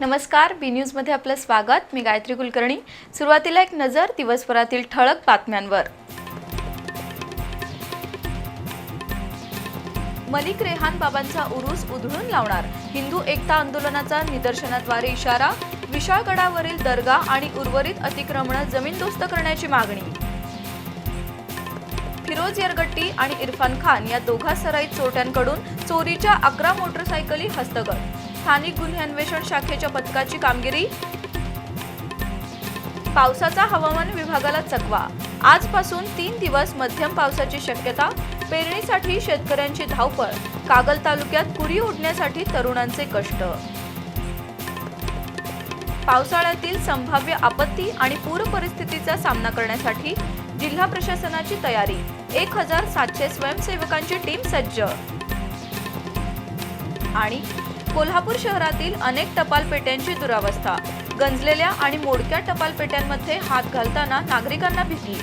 नमस्कार बी न्यूजमध्ये आपलं स्वागत. मी गायत्री कुलकर्णी. सुरुवातीला एक नजर दिवसभरातील ठळक बातम्यांवर. मलिक रेहान बाबांचा उरूस उधळून लावणार. हिंदू एकता आंदोलनाचा निदर्शनाद्वारे इशारा विशाळगडावरील दर्गा आणि उर्वरित अतिक्रमणं जमीनदोस्त करण्याची मागणी. फिरोज यरगट्टी आणि इरफान खान या दोघा सराईत चोरट्यांकडून चोरीच्या अकरा मोटरसायकली हस्तगत. स्थानिक गुन्हे अन्वेषण शाखेच्या पथकाची कामगिरी? पावसाचा हवामान विभागाला चकवा. आजपासून तीन दिवस मध्यम पावसाची शक्यता पेरणीसाठी शेतकऱ्यांची धावपळ कागल तालुक्यात कुरी उडण्यासाठी तरुणांचे कष्ट. पावसाळ्यातील संभाव्य आपत्ती आणि पूर परिस्थितीचा सामना करण्यासाठी जिल्हा प्रशासनाची तयारी. एक हजार सातशे स्वयंसेवकांची टीम सज्ज. आणि कोल्हापूर शहरातील अनेक टपाल पेट्यांची दुरावस्था. गंजलेल्या आणि मोडक्या टपाल पेट्यांमध्ये हात घालताना नागरिकांना भीती.